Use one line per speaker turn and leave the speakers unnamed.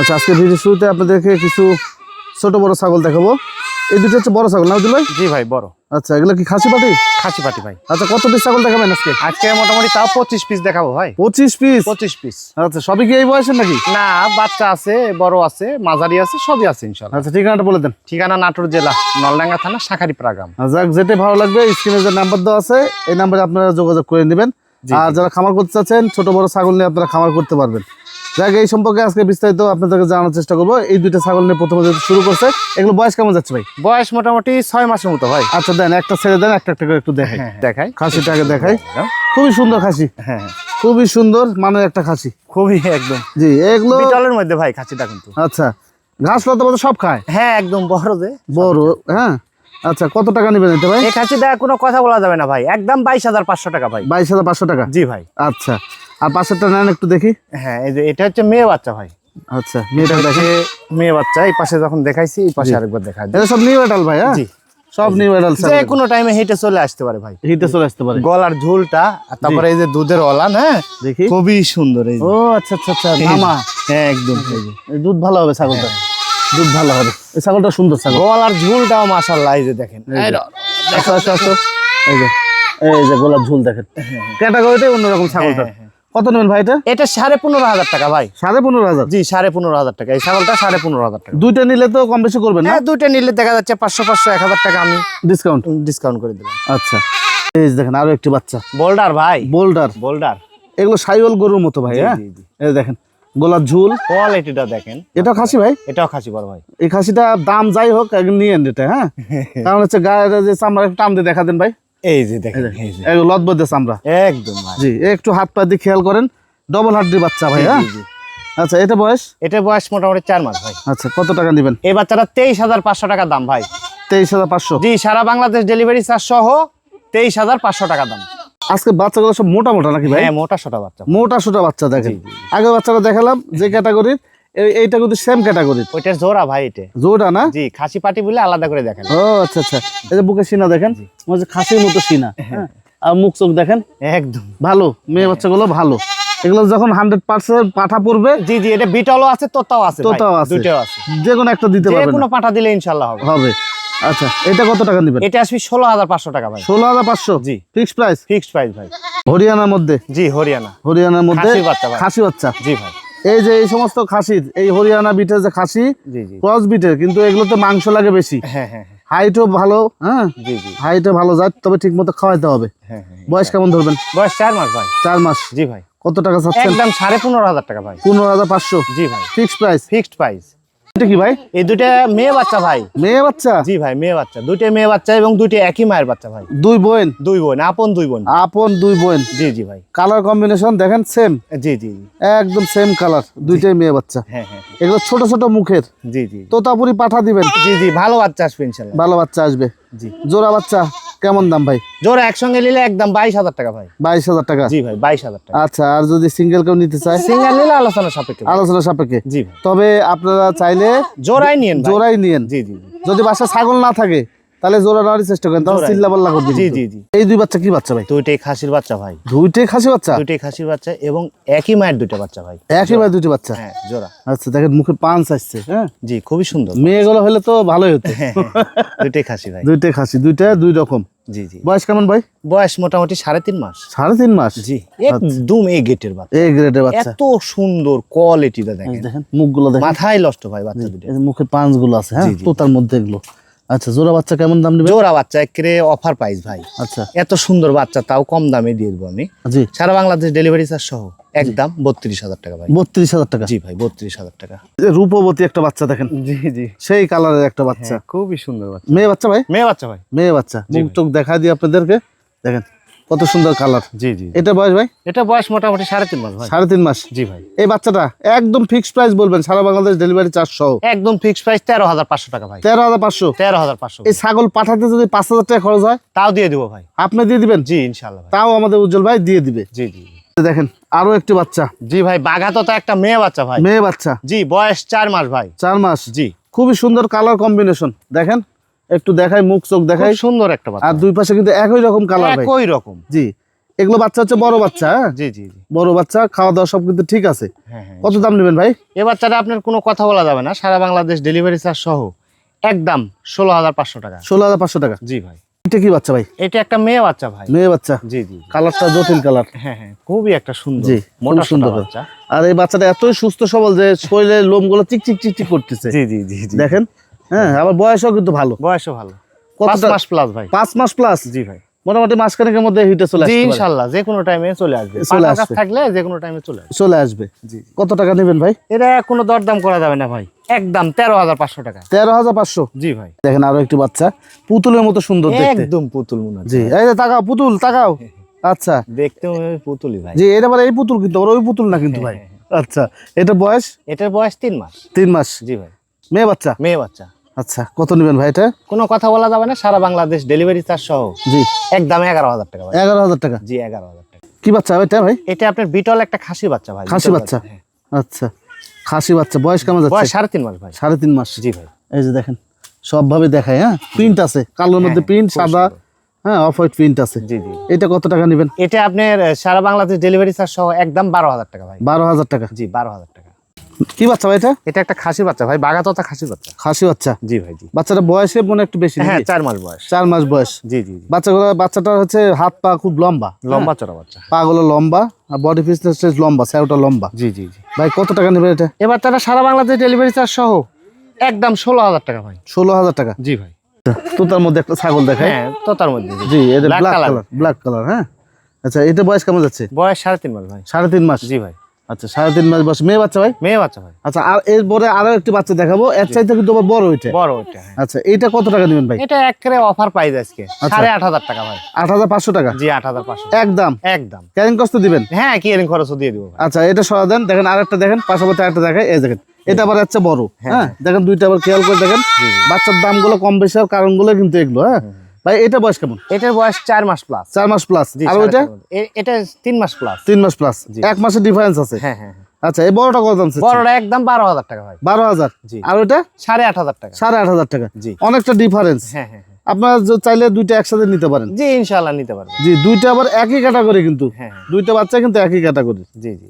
আচ্ছা আজকে ভিডিও শুরুতে আপনাদেরকে কিছু ছোট বড় ছাগল দেখাবো। এই দুটো হচ্ছে বড় ছাগল না ভাই?
জি ভাই বড়।
আচ্ছা এগুলো কি খাসি পাটি?
খাসি পাটি ভাই।
আচ্ছা কত পিস ছাগল দেখাবেন আজকে?
আজকে মোটামুটি তাও পঁচিশ পিস দেখাবো ভাই।
পঁচিশ পিস
পঁচিশ পিস
আচ্ছা সবই কি এই বয়সের নাকি?
না বাচ্চা আছে বড় আছে মাঝারি আছে সবই আছে ইনশাল্লাহ
আচ্ছা ঠিকানাটা বলে দেন।
ঠিকানা নাটোর জেলা নলডাঙ্গা থানা শাখারিপাড়া গ্রাম।
আর যাক যেটা ভালো লাগবে স্ক্রিনে যে নাম্বার দেওয়া আছে এই নাম্বারে আপনারা যোগাযোগ করে নেবেন। আর যারা খামার করতে চাচ্ছেন ছোট বড় ছাগল নিয়ে আপনারা খামার করতে পারবেন। যাক এই সম্পর্কে আজকে বিস্তারিত আপনাদেরকে জানানোর চেষ্টা করব। এই দুইটা ছাগল নিয়ে প্রথমে শুরু করছে এগুলো বয়স কেমন যাচ্ছে ভাই?
বয়স মোটামুটি ছয় মাসের মতো ভাই।
আচ্ছা দেন একটা ছেড়ে দেন একটা একটা করে একটু দেখাই।
হ্যাঁ দেখাই।
খাসিটাকে দেখাই। খুবই সুন্দর খাসি।
হ্যাঁ হ্যাঁ।
খুবই সুন্দর মানে একটা খাসি।
খুবই একদম।
জি এগুলো
বিটলের মধ্যে ভাই খাসিটা কিন্তু।
আচ্ছা ঘাস লতা পাতা সব খায়?
হ্যাঁ একদম বড় যে।
বড় হ্যাঁ? আচ্ছা কত টাকা নেবেন এটা ভাই?
এই খাসিটা কোনো কথা বলা যাবে না ভাই। একদম বাইশ হাজার পাঁচশো টাকা ভাই।
বাইশ হাজার পাঁচশো টাকা?
জি ভাই।
আচ্ছা আর পাশেরটা নেন একটু দেখি।
হ্যাঁ এই যে এটা হচ্ছে মেয়ে বাচ্চা ভাই।
আচ্ছা মেয়েটা দেখি
মেয়ে বাচ্চা এই পাশে যখন দেখাইছি এই পাশে আরেকবার দেখা
এটা সব নিউ এডাল ভাই হ্যাঁ?
জি।
সব নিউ এডাল
যে কোনো টাইমে হেঁটে চলে আসতে পারে ভাই।
হিটে চলে আসতে পারে।
গলার ঝুলটা আর তারপরে এই যে দুধের অলান হ্যাঁ?
দেখি।
খুবই সুন্দর এই
ও আচ্ছা আচ্ছা আচ্ছা মামা
হ্যাঁ একদম
দুধ ভালো হবে ছাগলটা। দুধ ভালো হবে। এই ছাগলটা সুন্দর ছাগল।
গলার ঝুলটাও মাশাল্লাহ এই যে দেখেন। এই
আচ্ছা আচ্ছা এই যে এই যে গোলাপ ঝুল দেখেন। ক্যাটাগরিটাই অন্যরকম ছাগলটা।
হ্যাঁ, হ্যাঁ।
কত নেবেন ভাই এটা?
এটা সাড়ে পনেরো হাজার টাকা ভাই।
সাড়ে পনেরো হাজার?
জি সাড়ে পনেরো হাজার টাকা। এই ছাগলটা সাড়ে পনেরো হাজার টাকা।
দুইটা নিলে তো কম বেশি করবেন না?
হ্যাঁ দুইটা নিলে দেখা যাচ্ছে পাঁচশো পাঁচশো এক হাজার টাকা আমি
ডিসকাউন্ট
ডিসকাউন্ট করে দিলাম।
আচ্ছা। এই দেখেন আরও একটি বাচ্চা।
বোল্ডার ভাই।
বোল্ডার
বোল্ডার
এগুলো সাইওয়াল গরুর মতো ভাই হ্যাঁ। এই দেখেন গোলাপ ঝুল।
কোয়ালিটিটা দেখেন।
এটা খাসি ভাই?
এটাও খাসি বড় ভাই।
এই খাসিটা দাম যাই হোক নিয়েন এটা হ্যাঁ? কারণ হচ্ছে গায়ে যে চামড়া একটু টান দিয়ে দেখা দেন ভাই।
এই যে দেখেন এই যে।
এই লদবদের চামড়া
একদম ভাই।
জি একটু হাত পা দিয়ে খেয়াল করেন ডবল হাড্ডির বাচ্চা ভাই হ্যাঁ। আচ্ছা এটা বয়স?
এটা বয়স মোটামুটি চার মাস ভাই।
আচ্ছা কত টাকা নেবেন?
এই বাচ্চাটা তেইশ হাজার পাঁচশো টাকা দাম ভাই।
তেইশ হাজার পাঁচশো?
জি সারা বাংলাদেশ ডেলিভারি চার্জ সহ তেইশ হাজার পাঁচশো টাকা দাম।
আজকে বাচ্চাগুলো সব মোটা মোটা নাকি ভাই?
হ্যাঁ মোটা সোটা বাচ্চা
মোটা সোটা বাচ্চা দেখেন আগে বাচ্চাটা দেখালাম যে ক্যাটাগরির এইটা কিন্তু সেম ক্যাটাগরির
ওইটার জোড়া ভাই এটা।
জোটা না?
জি খাসি পাটি বলে আলাদা করে দেখেন।
ও আচ্ছা আচ্ছা। এই যে বুকের সিনা দেখেন মনে খাসির মতো সিনা হ্যাঁ? আর মুখ চোখ দেখেন?
একদম।
ভালো মেয়ে বাচ্চাগুলো ভালো। এগুলো যখন হান্ড্রেড পার্সেন্ট পাঠা পড়বে
জি জি এটা বিটলও আছে তোতাও আছে।
তোতাও আছে।
দুইটাও আছে।
যে কোনো একটা দিতে
যে কোনো পাঠা দিলে ইনশাল্লাহ হবে।
হবে। আচ্ছা এটা কত টাকা নেবেন?
এটা আসবে ষোলো হাজার পাঁচশো টাকা ভাই।
ষোলো হাজার পাঁচশো?
জি।
ফিক্স প্রাইস
ফিক্সড প্রাইস ভাই।
হরিয়ানার মধ্যে?
জি হরিয়ানা।
হরিয়ানার মধ্যে
খাসির বাচ্চা
খাসি বাচ্চা?
জি ভাই।
এই যে এই সমস্ত খাসির এই হরিয়ানা বিটের যে খাসি ক্রস বিটের কিন্তু এগুলোতে মাংস লাগে বেশি।
হ্যাঁ হ্যাঁ হ্যাঁ,
হাইটও ভালো হ্যাঁ? হাইটও ভালো যায় তবে ঠিক মতো খাওয়াইতে হবে। বয়স কেমন ধরবেন?
বয়স চার মাস ভাই।
চার মাস।
জি ভাই।
কত টাকা চাচ্ছেন?
একদম সাড়ে পনেরো হাজার টাকা ভাই।
পনেরো হাজার পাঁচশো।
জি ভাই।
ফিক্সড প্রাইস
ফিক্সড প্রাইস
এটা কি ভাই?
এই দুইটা মেয়ে বাচ্চা ভাই।
মেয়ে বাচ্চা?
জি ভাই মেয়ে বাচ্চা। দুইটা মেয়ে বাচ্চা এবং দুইটা একই মায়ের বাচ্চা ভাই।
দুই বোন?
দুই বোন আপন দুই বোন।
আপন দুই বোন?
জি জি ভাই।
কালার কম্বিনেশন দেখেন সেম
জি জি
একদম সেম কালার দুইটাই মেয়ে বাচ্চা।
হ্যাঁ হ্যাঁ
এগুলো ছোট ছোট মুখের।
জি জি।
তোতাপুরি পাঠা দিবেন।
জি জি ভালো বাচ্চা আসবে
ভালো বাচ্চা আসবে।
জি।
জোড়া বাচ্চা? কেমন দাম ভাই?
জোড়া একসঙ্গে নিলে একদম বাইশ হাজার টাকা ভাই।
বাইশ হাজার টাকা?
জি ভাই বাইশ হাজার টাকা।
আচ্ছা আর যদি সিঙ্গেল কেউ নিতে চায়?
সিঙ্গেল নিলে আলোচনা সাপেক্ষে।
আলোচনা সাপেক্ষে।
জি ভাই।
তবে আপনারা চাইলে
জোড়াই নিয়েন
জোড়াই নিয়েন।
জি জি।
যদি বাসা ছাগল না থাকে তাহলে জোড়া নেওয়ার চেষ্টা করেন তাহলে চিল্লা পাল্লা করবে
জি জি জি।
এই দুই বাচ্চা কি বাচ্চা ভাই?
দুইটাই খাসির বাচ্চা ভাই।
দুইটাই খাসি বাচ্চা?
দুইটাই খাসির বাচ্চা এবং একই মায়ের দুইটা বাচ্চা ভাই।
একই ভাই দুইটি বাচ্চা?
হ্যাঁ জোড়া।
আচ্ছা দেখেন মুখে পাঁচ আসছে হ্যাঁ?
জি খুবই সুন্দর।
মেয়েগুলো হলে তো ভালোই হতো।
হ্যাঁ, দুইটাই খাসি ভাই।
দুইটাই খাসি দুইটা দুই রকম।
জি জি।
বয়স কেমন ভাই?
বয়স মোটামুটি সাড়ে তিন মাস।
সাড়ে তিন মাস?
জি। একদম এই গেটের বাচ্চা।
এই গ্রেডের বাচ্চা।
এত সুন্দর কোয়ালিটিটা দেখেন।
দেখেন মুখগুলো দেখেন।
মাথায় নষ্ট ভাই বাচ্চা দুটো।
মুখে পাঁচগুলো আছে হ্যাঁ?
জি।
তোতার মধ্যে এগুলো। আচ্ছা জোড়া বাচ্চা কেমন দাম নেবে
জোড়া বাচ্চা একেবারে অফার প্রাইস ভাই।
আচ্ছা।
এত সুন্দর বাচ্চা তাও কম দামে দিয়ে দেবো আমি।
জি।
সারা বাংলাদেশ ডেলিভারি চার্জ সহ। একদম বত্রিশ হাজার টাকা ভাই।
বত্রিশ হাজার টাকা?
জি ভাই বত্রিশ হাজার টাকা।
রূপবতী একটা বাচ্চা দেখেন।
জি জি।
সেই কালারের একটা বাচ্চা।
খুবই সুন্দর বাচ্চা।
মেয়ে বাচ্চা ভাই?
মেয়ে বাচ্চা ভাই।
মেয়ে বাচ্চা। মুখ টুক দেখা দিই আপনাদেরকে। দেখেন কত সুন্দর কালার
জি জি
এটা বয়স ভাই?
এটা বয়স মোটামুটি সাড়ে তিন মাস ভাই।
সাড়ে তিন মাস।
জি ভাই।
এই বাচ্চাটা একদম ফিক্সড প্রাইস বলবেন সারা বাংলাদেশ ডেলিভারি চার্জ সহ।
একদম ফিক্স প্রাইস তেরো হাজার পাঁচশো টাকা ভাই।
তেরো হাজার পাঁচশো?
তেরো হাজার পাঁচশো।
এই ছাগল পাঠাতে যদি পাঁচ হাজার টাকা খরচ হয়?
তাও দিয়ে দেবো ভাই।
আপনি দিয়ে দিবেন?
জি ইনশাল্লাহ
তাও আমাদের উজ্জ্বল ভাই দিয়ে দিবে।
জি জি।
দেখেন আরও একটি বাচ্চা।
জি ভাই বাঘাতো তো একটা মেয়ে বাচ্চা ভাই।
মেয়ে বাচ্চা।
জি বয়স চার মাস ভাই।
চার মাস।
জি।
খুবই সুন্দর কালার কম্বিনেশন দেখেন একটু দেখাই মুখ চোখ দেখাই।
সুন্দর একটা
আর দুই পাশে কিন্তু একই রকম কালার
একই রকম।
জি এগুলো বাচ্চা হচ্ছে বড় বাচ্চা হ্যাঁ?
জি জি জি।
বড় বাচ্চা খাওয়া দাওয়া সব কিন্তু ঠিক আছে।
হ্যাঁ হ্যাঁ
কত দাম নেবেন ভাই?
এ বাচ্চাটা আপনার কোনো কথা বলা যাবে না সারা বাংলাদেশ ডেলিভারি চার্জ সহ একদম ষোলো হাজার পাঁচশো টাকা।
ষোলো হাজার পাঁচশো টাকা।
জি ভাই।
এটা কি বাচ্চা ভাই?
এটা একটা মেয়ে বাচ্চা ভাই।
মেয়ে বাচ্চা?
জি জি জি।
কালারটা জটিল কালার।
হ্যাঁ হ্যাঁ খুবই একটা সুন্দর
জি,
মোটা
সুন্দর।
সুন্দর। বাচ্চা।
আর এই বাচ্চাটা এতই সুস্থ সবল যে শরীরের লোমগুলো চিকচিক চিকচিক করতেছে।
জি জি জি জি।
দেখেন? হ্যাঁ আবার বয়সও কিন্তু ভালো।
বয়সও ভালো। পাঁচ মাস প্লাস ভাই।
পাঁচ মাস প্লাস
জি ভাই।
মোটামুটি মাসখানেকের মধ্যে হিটে চলে আসবে
ইনশাল্লাহ যে কোনো টাইমে চলে আসবে।
চলে আসবে।
থাকলে যে কোনো টাইমে চলে আসবে।
চলে আসবে।
জি।
কত টাকা নেবেন ভাই?
এটা কোনো দরদাম করা যাবে না ভাই। একদম তেরো হাজার পাঁচশো টাকা।
তেরো হাজার পাঁচশো?
জি ভাই।
দেখেন আরও একটি বাচ্চা। পুতুলের মতো সুন্দর দেখতে।
একদম পুতুল মনে হচ্ছে।
জি এই তাকাও পুতুল তাকাও। আচ্ছা।
দেখতে পুতুলই ভাই।
জি এটা মানে এই পুতুল কিন্তু ওর ওই পুতুল না কিন্তু ভাই। আচ্ছা এটা বয়স?
এটার বয়স তিন মাস।
তিন মাস।
জি ভাই।
মেয়ে বাচ্চা?
মেয়ে বাচ্চা।
আচ্ছা কত নেবেন ভাই এটা?
কোনো কথা বলা যাবে না সারা বাংলাদেশ ডেলিভারি চার্জ সহ।
জি।
একদম এগারো হাজার টাকা ভাই।
এগারো হাজার টাকা?
জি এগারো হাজার টাকা।
কি বাচ্চা এটা ভাই?
এটা আপনার বিটল একটা খাসি বাচ্চা ভাই
খাসি বাচ্চা?
হ্যাঁ।
আচ্ছা। খাসি বাচ্চা বয়স কেমন যাচ্ছে?
সাড়ে তিন মাস ভাই।
সাড়ে তিন মাস।
জি ভাই।
এই যে দেখেন সব ভাবে দেখায় হ্যাঁ? প্রিন্ট আছে কালোর মধ্যে
হ্যাঁ,
প্রিন্ট সাদা হ্যাঁ অফ হোয়াইট প্রিন্ট আছে।
জি জি।
এটা কত টাকা নেবেন?
এটা আপনার সারা বাংলাদেশ ডেলিভারি চার্জ সহ একদম বারো হাজার টাকা ভাই।
বারো হাজার টাকা।
জি বারো হাজার টাকা।
কি বাচ্চা ভাই এটা?
এটা একটা খাসি বাচ্চা ভাই বাগাততা খাসি বাচ্চা।
খাসি বাচ্চা?
জি ভাই জি।
বাচ্চাটা বয়সে মনে একটু বেশি
হ্যাঁ? চার মাস বয়স।
চার মাস বয়স।
জি জি
বাচ্চাগুলো বাচ্চাটা হচ্ছে হাত পা খুব লম্বা
লম্বা চড়া বাচ্চা।
পা গুলো লম্বা আর বডি ফিটনেস লম্বা স্যারটা লম্বা।
জি জি জি।
ভাই কত টাকা নেবে এটা?
এবার তারা সারা বাংলাদেশ ডেলিভারি চার্জ সহ একদম ষোলো হাজার টাকা ভাই।
ষোলো হাজার টাকা?
জি ভাই।
তো তার মধ্যে একটা ছাগল দেখায়
হ্যাঁ তো তার মধ্যে। জি।
জি এটা ব্ল্যাক কালার ব্ল্যাক কালার হ্যাঁ? আচ্ছা এটা বয়স কেমন যাচ্ছে?
বয়স সাড়ে তিন মাস ভাই।
সাড়ে তিন মাস?
জি ভাই।
আচ্ছা সাড়ে তিন মাস বয়স মেয়ে বাচ্চা ভাই?
মেয়ে বাচ্চা ভাই।
আচ্ছা আর এরপরে আরও একটি বাচ্চা দেখাবো। এর চাইতে কিন্তু আবার বড় ওইটা।
বড় ওইটা হ্যাঁ।
আচ্ছা এইটা কত টাকা নেবেন ভাই?
এটা একেবারে অফার প্রাইস আজকে। সাড়ে আট হাজার টাকা ভাই।
আট হাজার পাঁচশো টাকা?
জি আট হাজার পাঁচশো
একদম?
একদম।
ক্যারিং কষ্ট দিবেন?
হ্যাঁ কি এরিং খরচও দিয়ে দিব
আচ্ছা এটা সরা দেন। দেখেন আরেকটা দেখেন পাশাপাশি আরেকটা দেখেন এই দেখেন এটা আবার হচ্ছে বড়। হ্যাঁ দেখেন দুইটা আবার খেয়াল করে দেখেন। বাচ্চার দামগুলো কম বেশি হওয়ার কারণগুলো কিন্তু এগুলো হ্যাঁ। ভাই এটা বয়স কেমন?
এটার বয়স চার মাস প্লাস
চার মাস প্লাস আর ওইটা?
এটা তিন মাস প্লাস
তিন মাস প্লাস এক মাসের ডিফারেন্স আছে?
হ্যাঁ হ্যাঁ হ্যাঁ।
আচ্ছা এই বড়টা কত দাম
বড়টা একদম বারো হাজার টাকা ভাই।
বারো হাজার?
জি।
আর ওইটা?
সাড়ে আট হাজার টাকা।
সাড়ে আট হাজার টাকা।
জি।
অনেকটা ডিফারেন্স
হ্যাঁ হ্যাঁ হ্যাঁ।
আপনারা চাইলে দুইটা একসাথে নিতে পারেন।
জি ইনশাল্লাহ নিতে পারবে
জি দুইটা আবার একই ক্যাটাগরি কিন্তু।
হ্যাঁ।
দুইটা বাচ্চা কিন্তু একই ক্যাটাগরি
জি জি।